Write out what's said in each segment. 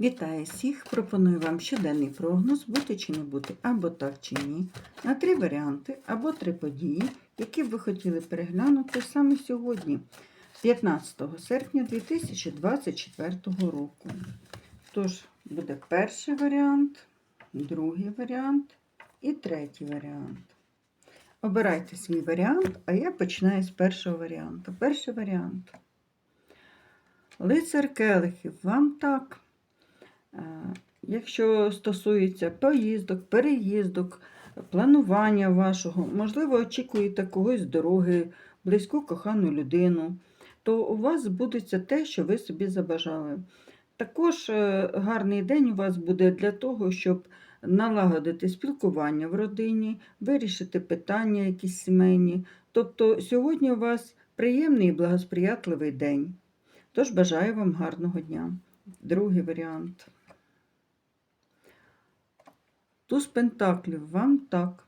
Вітаю всіх! Пропоную вам щоденний прогноз, бути чи не бути, або так чи ні, на три варіанти або три події, які б ви хотіли переглянути саме сьогодні, 15 серпня 2024 року. Тож, буде перший варіант, другий варіант і третій варіант. Обирайте свій варіант, а я починаю з першого варіанту. Перший варіант. Лицар келихів, вам так. Е, Якщо стосується поїздок, переїздок, планування вашого, можливо, очікуєте когось з дороги, близьку кохану людину, то у вас збудеться те, що ви собі забажали. Також е, гарний день у вас буде для того, щоб налагодити спілкування в родині, вирішити питання якісь сімейні. Тобто сьогодні у вас приємний і благосприятливий день. Тож бажаю вам гарного дня. Другий варіант. Туз пентаклів, вам так.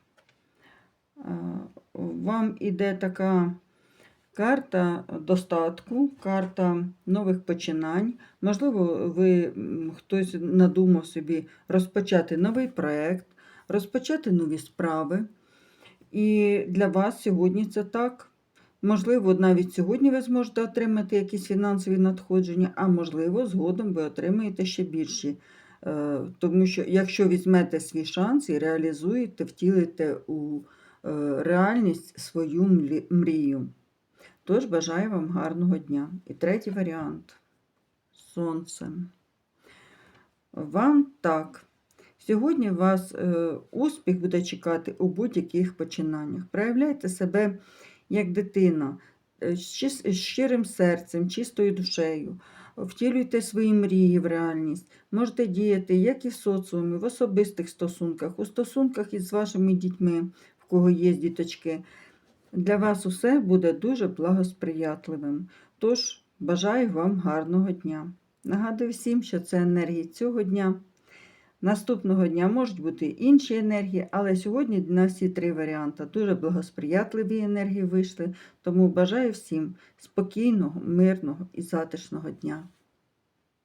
Вам іде така карта достатку, карта нових починань. Можливо, ви хтось надумав собі розпочати новий проєкт, розпочати нові справи. І для вас сьогодні це так. Можливо, навіть сьогодні ви зможете отримати якісь фінансові надходження, а можливо, згодом ви отримаєте ще більші. Е, Тому що якщо візьмете свій шанс і реалізуєте, втілите у е, реальність свою мрію. Тож бажаю вам гарного дня. І третій варіант сонце. Вам так. Сьогодні вас е, успіх буде чекати у будь-яких починаннях. Проявляйте себе як дитина, з щирим серцем, чистою душею. Втілюйте свої мрії в реальність. Можете діяти як і в соціумі, в особистих стосунках, у стосунках із вашими дітьми, в кого є діточки. Для вас усе буде дуже благосприятливим. Тож бажаю вам гарного дня. Нагадую всім, що це енергії цього дня. Наступного дня можуть бути інші енергії, але сьогодні на всі три варіанти дуже благосприятливі енергії вийшли. Тому бажаю всім спокійного, мирного і затишного дня.